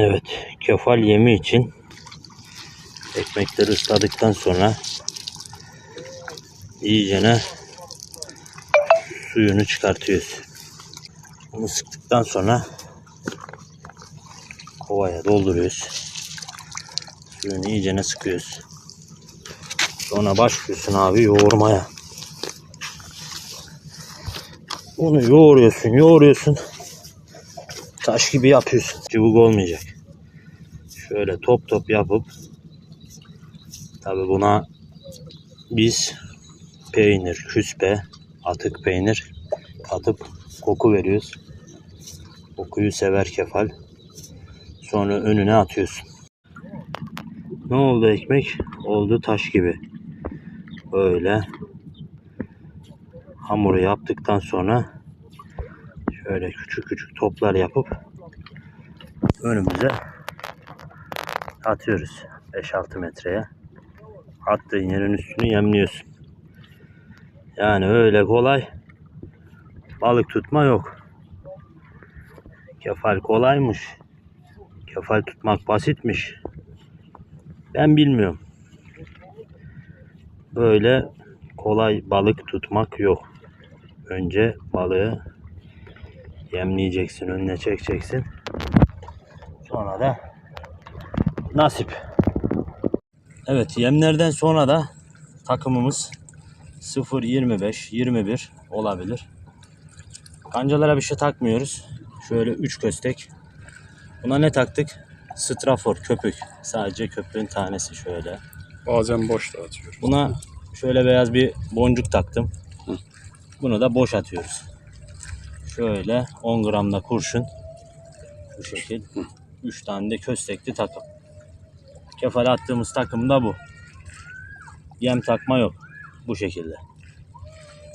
Evet, kefal yemi için ekmekleri ısladıktan sonra iyicene suyunu çıkartıyoruz. Bunu sıktıktan sonra kovaya dolduruyoruz. Suyunu iyicene sıkıyoruz. Sonra başlıyorsun abi yoğurmaya. Bunu yoğuruyorsun, yoğuruyorsun. Taş gibi yapıyorsun. Çubuk olmayacak. Şöyle top top yapıp tabi buna biz peynir, küspe, atık peynir katıp koku veriyoruz. Kokuyu sever kefal. Sonra önüne atıyorsun. Ne oldu ekmek? Oldu taş gibi. Böyle hamuru yaptıktan sonra şöyle küçük küçük toplar yapıp önümüze atıyoruz. 5-6 metreye. Attığın yerin üstünü yemliyorsun. Yani öyle kolay balık tutma yok. Kefal kolaymış. Kefal tutmak basitmiş. Ben bilmiyorum. Böyle kolay balık tutmak yok. Önce balığı yemleyeceksin, önüne çekeceksin. Sonra da nasip. Evet, yemlerden sonra da takımımız 0 25 21 olabilir. Kancalara bir şey takmıyoruz. Şöyle 3 köstek. Buna ne taktık? Strafor köpük. Sadece köpüğün tanesi şöyle. Bazen boş da atıyor. Buna şöyle beyaz bir boncuk taktım. Bunu da boş atıyoruz. Şöyle 10 gramda kurşun. Bu şekil. 3 tane de köstekli takım. Kefale attığımız takım da bu. Yem takma yok. Bu şekilde.